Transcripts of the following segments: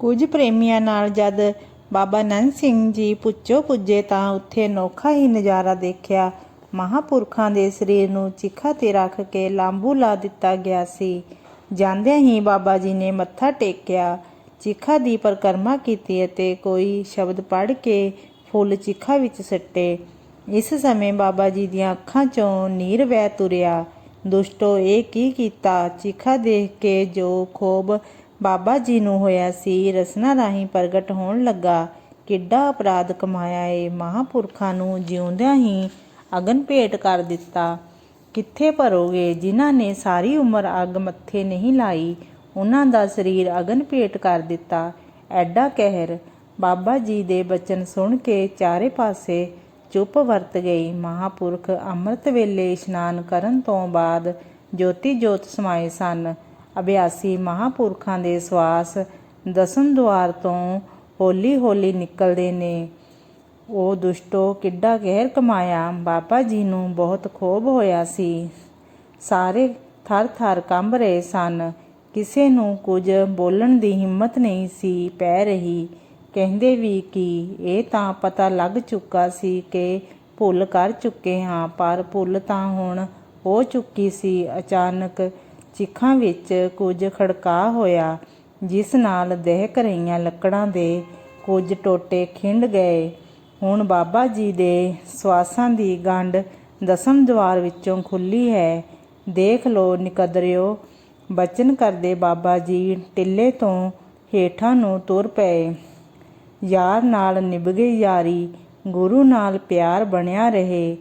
ਕੁਝ ਪ੍ਰੇਮੀਆਂ ਨਾਲ ਜਦ ਬਾਬਾ ਨੰਦ ਸਿੰਘ ਜੀ ਪੁੱਛੋ ਪੁੱਜੇ ਤਾਂ ਉੱਥੇ ਅਨੋਖਾ ਹੀ ਨਜ਼ਾਰਾ ਦੇਖਿਆ। ਮਹਾਪੁਰਖਾਂ ਦੇ ਸਰੀਰ ਨੂੰ ਚਿਖਾ ਤੇ ਰੱਖ ਕੇ ਲਾਂਬੂ ਲਾ ਦਿੱਤਾ ਗਿਆ ਸੀ। ਜਾਂਦਿਆਂ ਹੀ ਬਾਬਾ ਜੀ ਨੇ ਮੱਥਾ ਟੇਕਿਆ। ਚਿਖਾ ਦੀ ਪਰਿਕਰਮਾ ਕੀਤੀ ਅਤੇ ਕੋਈ ਸ਼ਬਦ ਪੜ੍ਹ ਕੇ ਫੁੱਲ ਚਿਖਾ ਵਿੱਚ ਸੱਟੇ। ਇਸ ਸਮੇਂ ਬਾਬਾ ਜੀ ਦੀਆਂ ਅੱਖਾਂ 'ਚੋਂ ਨੀਰ ਵਹਿ ਤੁਰਿਆ। ਦੁਸ਼ਟੋ ਇਹ ਕੀ ਕੀਤਾ? ਚਿਖਾ ਦੇਖ ਕੇ ਜੋ ਖੋਬ ਬਾਬਾ ਜੀ ਨੂੰ ਹੋਇਆ ਸੀ ਰਸਨਾ ਰਾਹੀਂ ਪ੍ਰਗਟ ਹੋਣ ਲੱਗਾ। ਕਿੱਡਾ ਅਪਰਾਧ ਕਮਾਇਆ ਏ। ਮਹਾਪੁਰਖਾਂ ਨੂੰ ਜਿਉਂਦਿਆਂ ਹੀ ਅਗਨ ਭੇਟ ਕਰ ਦਿੱਤਾ। ਕਿੱਥੇ ਭਰੋਗੇ? ਜਿਨ੍ਹਾਂ ਨੇ ਸਾਰੀ ਉਮਰ ਅੱਗ ਮੱਥੇ ਨਹੀਂ ਲਾਈ ਉਹਨਾਂ ਦਾ ਸਰੀਰ ਅਗਨ ਭੇਟ ਕਰ ਦਿੱਤਾ। ਐਡਾ ਕਹਿਰ। ਬਾਬਾ ਜੀ ਦੇ ਬਚਨ ਸੁਣ ਕੇ ਚਾਰੇ ਪਾਸੇ ਚੁੱਪ ਵਰਤ ਗਈ। ਮਹਾਪੁਰਖ ਅੰਮ੍ਰਿਤ ਵੇਲੇ ਇਸ਼ਨਾਨ ਕਰਨ ਤੋਂ ਬਾਅਦ ਜੋਤੀ ਜੋਤ ਸਮਾਏ ਸਨ। ਅਭਿਆਸੀ ਮਹਾਪੁਰਖਾਂ ਦੇ ਸਵਾਸ ਦਸਮ ਦੁਆਰ ਤੋਂ ਹੌਲੀ ਹੌਲੀ ਨਿਕਲਦੇ ਨੇ। ਉਹ ਦੁਸ਼ਟੋ ਕਿੱਡਾ ਕਹਿਰ ਕਮਾਇਆ। ਬਾਬਾ ਜੀ ਨੂੰ ਬਹੁਤ ਖੋਬ ਹੋਇਆ ਸੀ। ਸਾਰੇ ਥਰ ਥਰ ਕੰਬ ਰਹੇ ਸਨ। ਕਿਸੇ ਨੂੰ ਕੁਝ ਬੋਲਣ ਦੀ ਹਿੰਮਤ ਨਹੀਂ ਸੀ ਪੈ ਰਹੀ। ਕਹਿੰਦੇ ਵੀ ਕਿ ਇਹ ਤਾਂ ਪਤਾ ਲੱਗ ਚੁੱਕਾ ਸੀ ਕਿ ਭੁੱਲ ਕਰ ਚੁੱਕੇ ਹਾਂ, ਪਰ ਭੁੱਲ ਤਾਂ ਹੁਣ ਹੋ ਚੁੱਕੀ ਸੀ। ਅਚਾਨਕ ਚਿੱਖਾਂ ਵਿੱਚ ਕੁਝ ਖੜਕਾ ਹੋਇਆ, ਜਿਸ ਨਾਲ ਦਹਿਕ ਰਹੀਆਂ ਲੱਕੜਾਂ ਦੇ ਕੁਝ ਟੋਟੇ ਖਿੰਡ ਗਏ। ਹੁਣ ਬਾਬਾ ਜੀ ਦੇ ਸਵਾਸਾਂ ਦੀ ਗੰਢ ਦਸਮ ਦਵਾਰ ਵਿੱਚੋਂ ਖੁੱਲੀ ਹੈ। ਦੇਖ ਲੋ ਨਿਕਦਰਿਓ, ਬਚਨ ਕਰਦੇ ਬਾਬਾ ਜੀ ਟਿੱਲੇ ਤੋਂ ਹੇਠਾਂ ਨੂੰ ਤੁਰ ਪਏ। ਯਾਰ ਨਾਲ ਨਿਭ ਗਈ ਯਾਰੀ, ਗੁਰੂ ਨਾਲ ਪਿਆਰ ਬਣਿਆ ਰਹੇ।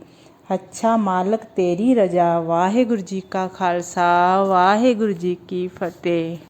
ਅੱਛਾ ਮਾਲਕ ਤੇਰੀ ਰਜ਼ਾ। ਵਾਹਿਗੁਰੂ ਜੀ ਕਾ ਖਾਲਸਾ। ਵਾਹਿਗੁਰੂ ਜੀ ਕੀ ਫਤਿਹ।